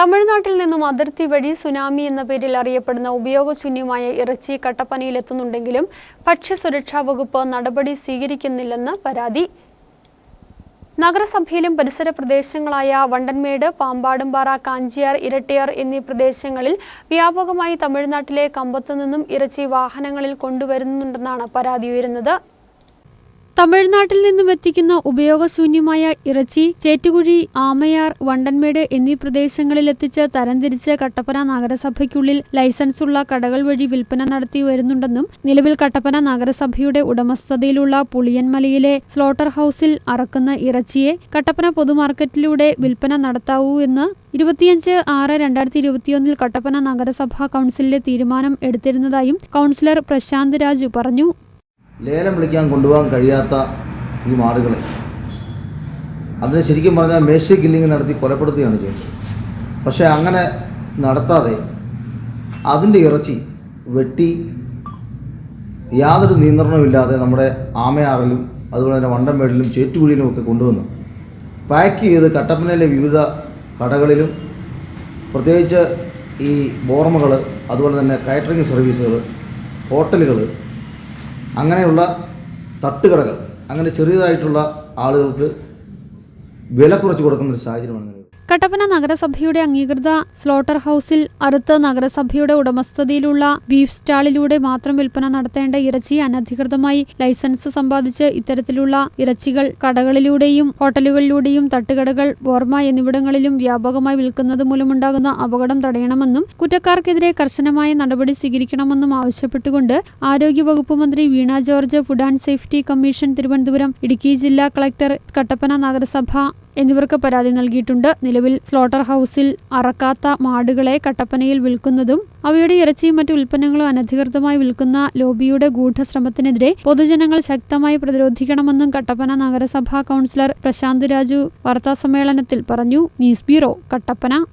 തമിഴ്നാട്ടിൽ നിന്നും അതിർത്തി വഴി സുനാമി എന്ന പേരിൽ അറിയപ്പെടുന്ന ഉപയോഗശൂന്യമായ ഇറച്ചി കട്ടപ്പനയിലെത്തുന്നുണ്ടെങ്കിലും ഭക്ഷ്യസുരക്ഷാ വകുപ്പ് നടപടി സ്വീകരിക്കുന്നില്ലെന്ന് പരാതി. നഗരസഭയിലും പരിസര പ്രദേശങ്ങളായ വണ്ടൻമേട് പാമ്പാടുംപാറ കാഞ്ചിയാർ ഇരട്ടിയാർ എന്നീ പ്രദേശങ്ങളിൽ വ്യാപകമായി തമിഴ്നാട്ടിലെ കമ്പത്തു നിന്നും ഇറച്ചി വാഹനങ്ങളിൽ കൊണ്ടുവരുന്നുണ്ടെന്നാണ് പരാതി ഉയരുന്നത്. തമിഴ്നാട്ടിൽ നിന്നും എത്തിക്കുന്ന ഉപയോഗശൂന്യമായ ഇറച്ചി ചേറ്റുകുഴി ആമയാർ വണ്ടൻമേട് എന്നീ പ്രദേശങ്ങളിൽ എത്തിച്ച് തരംതിരിച്ച് കട്ടപ്പന നഗരസഭയ്ക്കുള്ളിൽ ലൈസൻസുള്ള കടകൾ വഴി വിൽപ്പന നടത്തി വരുന്നുണ്ടെന്നും നിലവിൽ കട്ടപ്പന നഗരസഭയുടെ ഉടമസ്ഥതയിലുള്ള പുളിയൻമലയിലെ സ്ലോട്ടർ ഹൌസിൽ അറക്കുന്ന ഇറച്ചിയെ കട്ടപ്പന പൊതുമാർക്കറ്റിലൂടെ വിൽപ്പന നടത്താവൂ എന്ന് ഇരുപത്തിയഞ്ച് ആറ് രണ്ടായിരത്തി ഇരുപത്തിയൊന്നിൽ കട്ടപ്പന നഗരസഭാ കൗൺസിലിലെ തീരുമാനം എടുത്തിരുന്നതായും കൗൺസിലർ പ്രശാന്ത് രാജു പറഞ്ഞു. ലേലം വിളിക്കാൻ കൊണ്ടുപോകാൻ കഴിയാത്ത ഈ മാടുകളെ അതിന് ശരിക്കും പറഞ്ഞാൽ മേശി കില്ലിങ് നടത്തി കൊലപ്പെടുത്തുകയാണ് ചെയ്യുന്നത് പക്ഷേ അങ്ങനെ നടത്താതെ അതിന്റെ ഇറച്ചി വെട്ടി യാതൊരു നിയന്ത്രണമില്ലാതെ നമ്മുടെ ആമയാറിലും അതുപോലെ തന്നെ വണ്ടമ്പേടിലും ചേറ്റുകുഴിയിലും ഒക്കെ കൊണ്ടുവന്ന്. പാക്ക് ചെയ്ത് കട്ടപ്പനയിലെ വിവിധ കടകളിലും പ്രത്യേകിച്ച് ഈ ബോർമകൾ അതുപോലെ തന്നെ കാറ്ററിംഗ് സർവീസുകൾ ഹോട്ടലുകൾ അങ്ങനെയുള്ള തട്ടുകടകൾ അങ്ങനെ ചെറിയതായിട്ടുള്ള ആളുകൾക്ക് വില കുറച്ച് കൊടുക്കുന്ന ഒരു സാഹചര്യമാണ് കട്ടപ്പന നഗരസഭയുടെ അംഗീകൃത സ്ലോട്ടർ ഹൌസിൽ അറുത്ത് നഗരസഭയുടെ ഉടമസ്ഥതയിലുള്ള ബീഫ് സ്റ്റാളിലൂടെ മാത്രം വിൽപ്പന നടത്തേണ്ട ഇറച്ചി അനധികൃതമായി ലൈസൻസ് സമ്പാദിച്ച് ഇത്തരത്തിലുള്ള ഇറച്ചികൾ കടകളിലൂടെയും ഹോട്ടലുകളിലൂടെയും തട്ടുകടകൾ ബോർമ എന്നിവിടങ്ങളിലും വ്യാപകമായി വിൽക്കുന്നത് മൂലമുണ്ടാകുന്ന അപകടം തടയണമെന്നും കുറ്റക്കാർക്കെതിരെ കർശനമായ നടപടി സ്വീകരിക്കണമെന്നും ആവശ്യപ്പെട്ടുകൊണ്ട് ആരോഗ്യവകുപ്പ് മന്ത്രി Veena George food and safety commission Thiruvananthapuram Idukki ജില്ലാ കളക്ടർ കട്ടപ്പന നഗരസഭ എന്നിവർക്ക് പരാതി നൽകിയിട്ടുണ്ട്. നിലവിൽ സ്ലോട്ടർ ഹൌസിൽ അറക്കാത്ത മാടുകളെ കട്ടപ്പനയിൽ വിൽക്കുന്നതും അവയുടെ ഇറച്ചിയും മറ്റു ഉൽപ്പന്നങ്ങളും അനധികൃതമായി വിൽക്കുന്ന ലോബിയുടെ ഗൂഢശ്രമത്തിനെതിരെ പൊതുജനങ്ങൾ ശക്തമായി പ്രതിരോധിക്കണമെന്നും കട്ടപ്പന നഗരസഭാ കൗൺസിലർ പ്രശാന്ത് രാജു വാർത്താസമ്മേളനത്തിൽ പറഞ്ഞു. News bureau Kattappana.